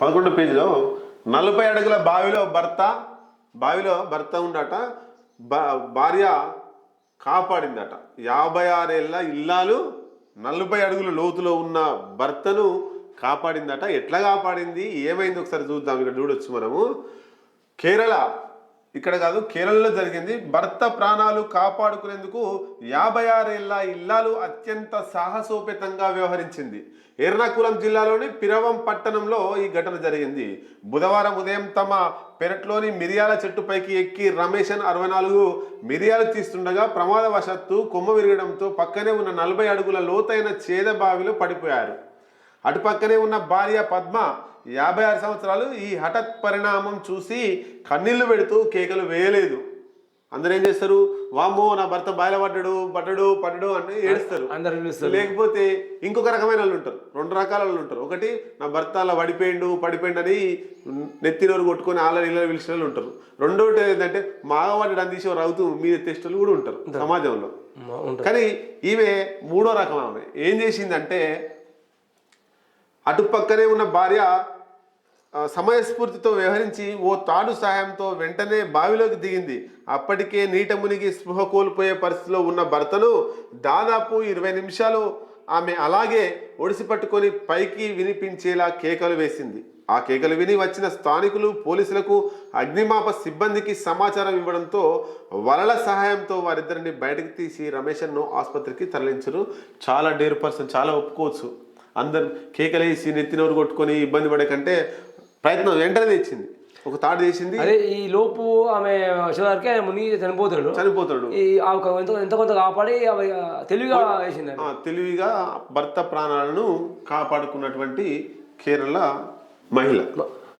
పదకొండు పేజీలో నలభై అడుగుల బావిలో భర్త బావిలో భర్త ఉండట. భార్య కాపాడిందట. యాభై ఆరేళ్ళ ఇల్లాలు నలభై అడుగుల లోతులో ఉన్న భర్తను కాపాడిందట. ఎట్లా కాపాడింది? ఏమైంది? ఒకసారి చూద్దాం. ఇక్కడ చూడొచ్చు మనము. కేరళ ఇక్కడ కాదు కేరళలో జరిగింది. భర్త ప్రాణాలు కాపాడుకునేందుకు యాభై ఆరేళ్ళ ఇల్లాలు అత్యంత సాహసోపేతంగా వ్యవహరించింది. ఎర్నాకుళం జిల్లాలోని పిరవం పట్టణంలో ఈ ఘటన జరిగింది. బుధవారం ఉదయం తమ పెరట్లోని మిరియాల చెట్టుపైకి ఎక్కి రమేష్ అని అరవై నాలుగు మిరియాలు తీస్తుండగా ప్రమాదవశాత్తు కొమ్మ విరగడంతో పక్కనే ఉన్న నలభై అడుగుల లోతైన చేద బావిలో పడిపోయారు. అటుపక్కనే ఉన్న భార్య పద్మ యాభై ఆరు సంవత్సరాలు ఈ హఠత్ పరిణామం చూసి కన్నీళ్ళు పెడుతూ కేకలు వేయలేదు. అందరూ ఏం చేస్తారు? వామ్మో నా భర్త బాయిల పడ్డాడు పడ్డాడు పడ్డాడు అని ఏడుస్తారు. లేకపోతే ఇంకొక రకమైన వాళ్ళు ఉంటారు. రెండు రకాల వాళ్ళు ఉంటారు. ఒకటి నా భర్త అలా పడిపోయిండు పడిపోయిండు అని నెత్తి నోరు కొట్టుకొని ఆళ్ళ నీళ్ళ పిలిచిన వాళ్ళు ఉంటారు. రెండోటి ఏంటంటే మాగవాడి అని తీసి రవుతూ మీద తెస్టలు కూడా ఉంటారు సమాజంలో. కానీ ఈమె మూడో రకం ఆమె. ఏం చేసిందంటే అటుపక్కనే ఉన్న భార్య సమయస్ఫూర్తితో వ్యవహరించి ఓ తాడు సహాయంతో వెంటనే బావిలోకి దిగింది. అప్పటికే నీట మునిగి స్పృహ కోల్పోయే పరిస్థితిలో ఉన్న భర్తను దాదాపు ఇరవై నిమిషాలు ఆమె అలాగే ఒడిసి పట్టుకొని పైకి వినిపించేలా కేకలు వేసింది. ఆ కేకలు విని వచ్చిన స్థానికులు పోలీసులకు అగ్నిమాప సిబ్బందికి సమాచారం ఇవ్వడంతో వలల సహాయంతో వారిద్దరిని బయటకు తీసి రమేష్ను ఆసుపత్రికి తరలించరు. చాలా డేర్ పర్సన్ చాలా ఒప్పుకోవచ్చు. అందరు కేకలేసి నెత్తినోరు కొట్టుకొని ఇబ్బంది పడే కంటే ప్రయత్నం వెంటనే తెచ్చింది. ఒక తాడు తీసింది అదే ఈ లోపు ఆమె వచ్చేవారికి ఆయన మునిగి చనిపోతాడు. చనిపోతాడు. ఈ ఎంత కొంత కాపాడి తెలివిగా వేసింది తెలివిగా భర్త ప్రాణాలను కాపాడుకున్నటువంటి కేరళ మహిళ.